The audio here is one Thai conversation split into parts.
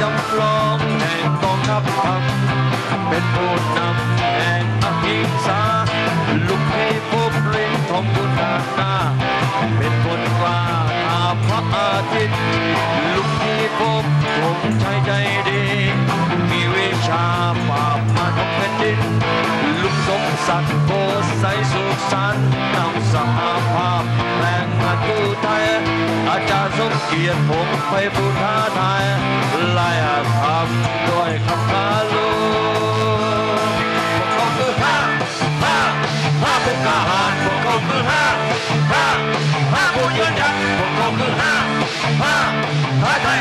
จำลองแห่งกองทัพธรรมเป็นผู้นำแห่งอภิษาลุกให้พบลิงทองบุญนาคาเป็นคนกล้าอาพระอาทิตย์ลุกให้พบผมใช้ใจดี มีวิชาปราบมาทำแผ่นดินลุกสมศักดิ์โกใสสุขสันต์นำสหา เกียรติผมไปบูทาทายไล่ทำด้วยคำคาลูพวกเขาคือห้าห้าห้าเป็นทหารพวกเขาคือห้าห้าห้าผู้ยืนยันพวกเขาคือห้าห้าท้าทาย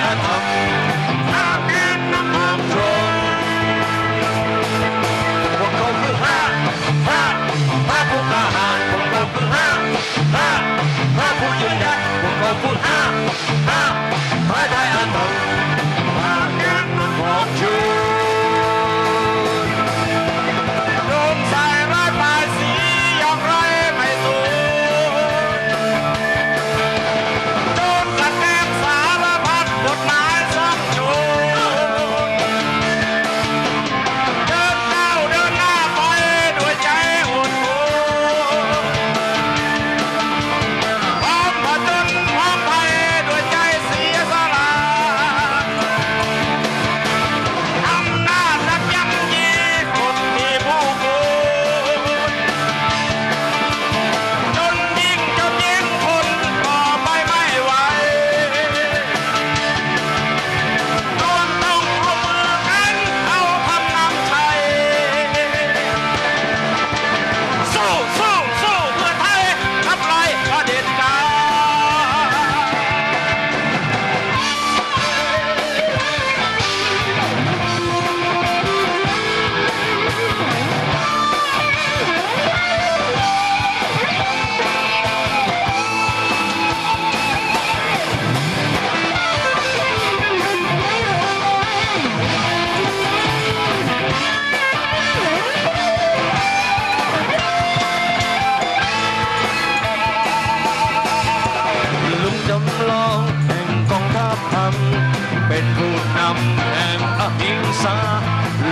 อหิงสา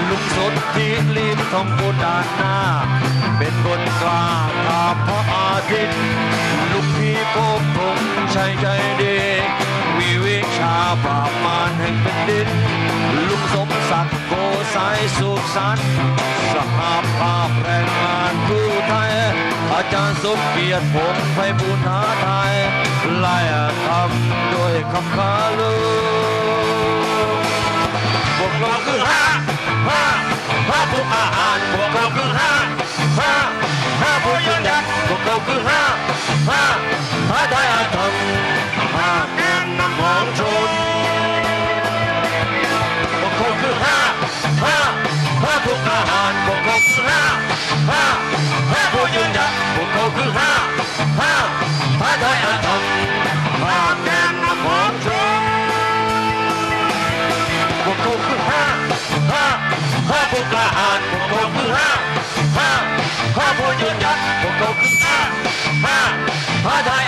ลุงสดที่ลีมทองพูดานหน้า เป็นบนกล้าทาพระอาทิตย์ลุงพี่พบผมใช่ใจดีมีวิชาปราบมารแห่งเป็นดินลุงสมศักดิ์โกสายสุขสันต์สหภาพแรงงานผู้ไทย อาจารย์สมเกียรติผมไพบูลย์หาไทยไล่ทำด้วยคำคาลูพ วกเราคือห้าห้าห้าผู้อาหารพวกเราคือห้าห้าห้าผู้ยืนหยัดพวกเราคือห้าห้า ห้าห้าผู้ยืนหยัดพวกเขาคือห้าห้าท้าทาย